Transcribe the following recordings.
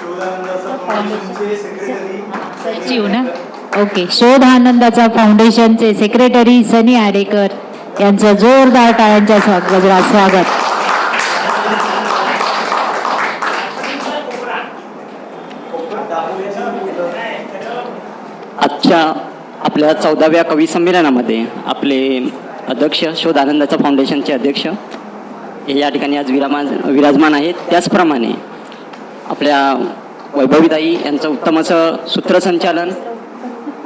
शोधानंदाचा फाउंडेशनचे सेक्रेटरी सचिव ना ओके. शोध आनंदाचा फाउंडेशनचे सेक्रेटरी सनी आडेकर यांचं जोरदार टाळ्यांच्या स्वाग- गजरात स्वागत. आजच्या आपल्या चौदाव्या कवी संमेलनामध्ये आपले अध्यक्ष शोध आनंदाचा फाउंडेशनचे अध्यक्ष हे या ठिकाणी आज विरामान विराजमान आहेत. त्याचप्रमाणे आपल्या वैभवीताई यांचं उत्तम असं सूत्रसंचालन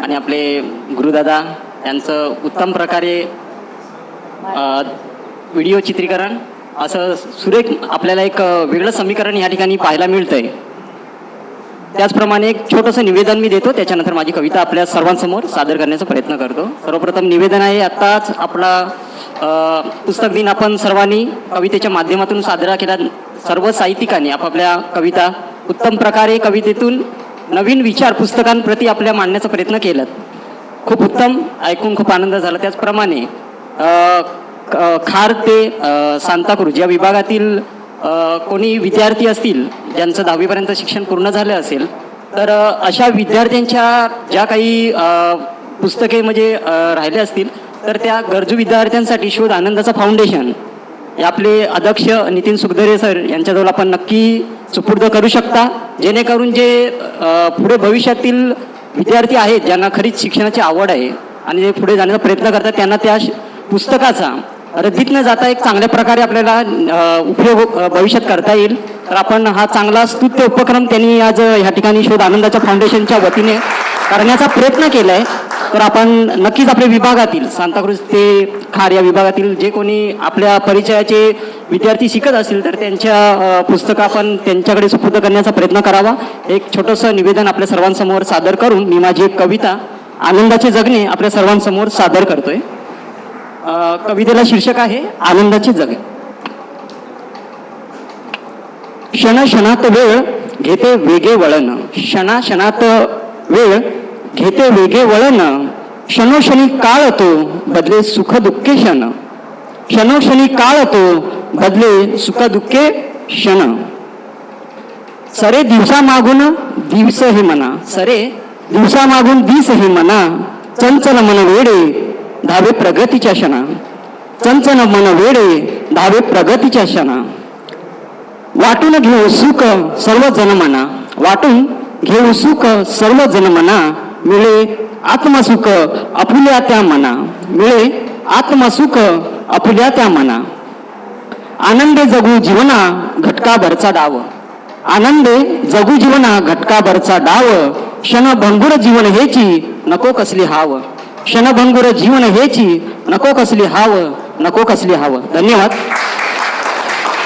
आणि आपले गुरुदादा यांचं उत्तम प्रकारे व्हिडिओ चित्रीकरण असं सुरेख आपल्याला एक वेगळं समीकरण या ठिकाणी पाहायला मिळतं आहे त्याचप्रमाणे एक छोटंसं निवेदन मी देतो त्याच्यानंतर माझी कविता आपल्या सर्वांसमोर सादर करण्याचा प्रयत्न करतो. सर्वप्रथम निवेदन आहे आत्ताच आपला पुस्तक दिन आपण सर्वांनी कवितेच्या माध्यमातून साजरा केला. सर्व साहित्यिकांनी आपापल्या कविता उत्तम प्रकारे कवितेतून नवीन विचार पुस्तकांप्रती आपल्या मांडण्याचा प्रयत्न केलात. खूप उत्तम ऐकून खूप आनंद झाला. त्याचप्रमाणे खार ते अ, सांताक्रूज या विभागातील कोणी विद्यार्थी असतील ज्यांचं दहावीपर्यंत शिक्षण पूर्ण झालं असेल तर अशा विद्यार्थ्यांच्या ज्या काही पुस्तके म्हणजे राहिले असतील तर त्या गरजू विद्यार्थ्यांसाठी शोध आनंदाचा फाउंडेशन आपले अध्यक्ष नितीन सुखदरे सर यांच्याजवळ आपण नक्की सुपूर्द करू शकता. जेणेकरून जे पुढे भविष्यातील विद्यार्थी आहेत ज्यांना खरीच शिक्षणाची आवड आहे आणि जे पुढे जाण्याचा प्रयत्न करतात त्यांना त्या पुस्तकाचा रद्दीत न जाता एक चांगल्या प्रकारे आपल्याला उपयोग भविष्यात करता येईल. तर आपण हा चांगला स्तुत्य उपक्रम त्यांनी आज ह्या ठिकाणी शोध आनंदाच्या फाउंडेशनच्या वतीने करण्याचा प्रयत्न केला आहे तर आपण नक्कीच आपल्या विभागातील सांताक्रूज ते खार या विभागातील जे कोणी आपल्या परिचयाचे विद्यार्थी शिकत असतील तर त्यांच्या पुस्तकं आपण त्यांच्याकडे सुपूर्द करण्याचा प्रयत्न करावा. एक छोटंसं निवेदन आपल्या सर्वांसमोर सादर करून मी माझी एक कविता आनंदाचे जगणे आपल्या सर्वांसमोर सादर करतोय. कवितेला शीर्षक आहे आनंदाचे जगणे. क्षण क्षणात वेळ घेते वेगे वळण क्षणा क्षणात वेळ घेते वेगे वळण. क्षणोक्षणी काळ तो बदले सुख दुःखे क्षण क्षणोक्षणी काळ तो बदले सुख दुःखे क्षण. सरे दिवसा मागून दिवस हे म्हणा सरे दिवसा मागून दिस हे म्हणा चंचल मन वेडे धावे प्रगतीच्या क्षणा. चंचल मन वेडे धावे प्रगतीच्या क्षणा. वाटून घेऊ सुख सर्व जनमना वाटून घेऊ सुख सर्व जनमना मिळे आत्मसुख आपुल्या त्या मना. मिळे आत्मसुख आपुल्या त्या मना. आनंदे जगू जीवना घटकाभरचा डाव. आनंदे जगू जीवना घटकाभरचा डाव. क्षणभंगुर जीवन हेची नको कसली हाव. क्षणभंगुर जीवन हेची नको कसली हाव नको कसली हाव. धन्यवाद.